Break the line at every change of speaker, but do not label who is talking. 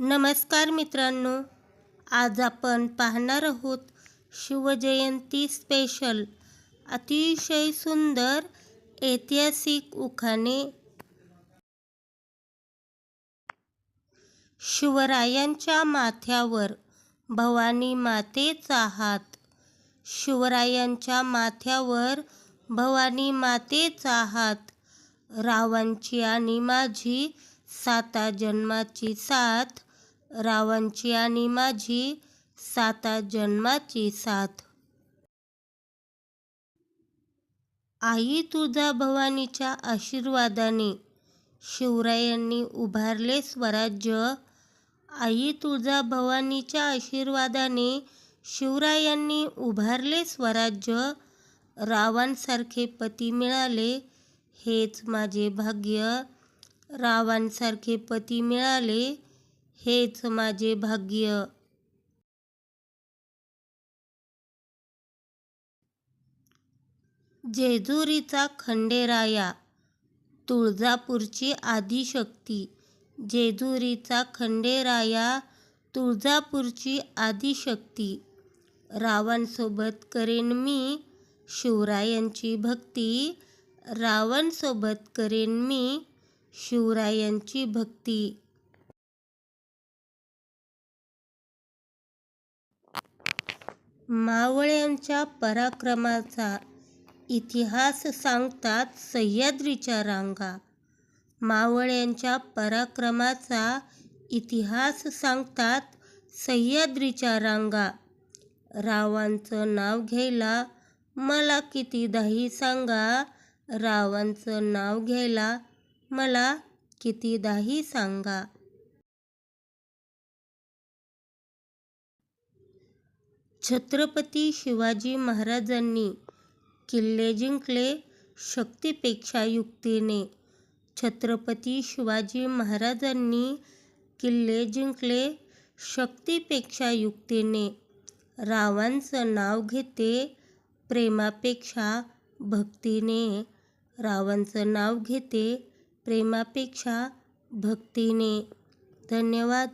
नमस्कार मित्रांनो आज आपण पाहणार आहोत शिवजयंती स्पेशल अतिशय सुंदर ऐतिहासिक उखाणे. शिवरायांच्या माथ्यावर भवानी मातेचा हात शिवरायांच्या माथ्यावर भवानी मातेचा हात रावांची आणि माझी साता जन्माची साथ रावांची आणि माझी साता जन्माची साथ. आई तुळजा भवानीच्या आशीर्वादाने शिवरायांनी उभारले स्वराज्य. आई तुळजा भवानीच्या आशीर्वादाने शिवरायांनी उभारले स्वराज्य. रावांसारखे पती मिळाले हेच माझे भाग्य. रावांसारखे पती मिळाले हेच माझे भाग्य. जेजुरीचा खंडेराया तुळजापूरची आदिशक्ती. जेजुरीचा खंडेराया तुळजापूरची आदिशक्ती. रावणसोबत करेन मी शिवरायांची भक्ती. रावणसोबत करेन मी शिवरायांची भक्ती. मावळ्यांच्या पराक्रमाचा इतिहास सांगतात सह्याद्रीच्या रांगा. मावळ्यांच्या पराक्रमाचा इतिहास सांगतात सह्याद्रीच्या रांगा. रावांचं नाव घ्यायला मला कितीदाही सांगा? रावांचं नाव घ्यायला मला कितीदाही सांगा? छत्रपती शिवाजी महाराजांनी किल्ले जिंकले शक्तीपेक्षा युक्तीने. छत्रपती शिवाजी महाराजांनी किल्ले जिंकले शक्तीपेक्षा युक्तीने. रावांचं नाव घेते प्रेमापेक्षा भक्तीने. रावांचं नाव घेते प्रेमापेक्षा भक्तीने. धन्यवाद.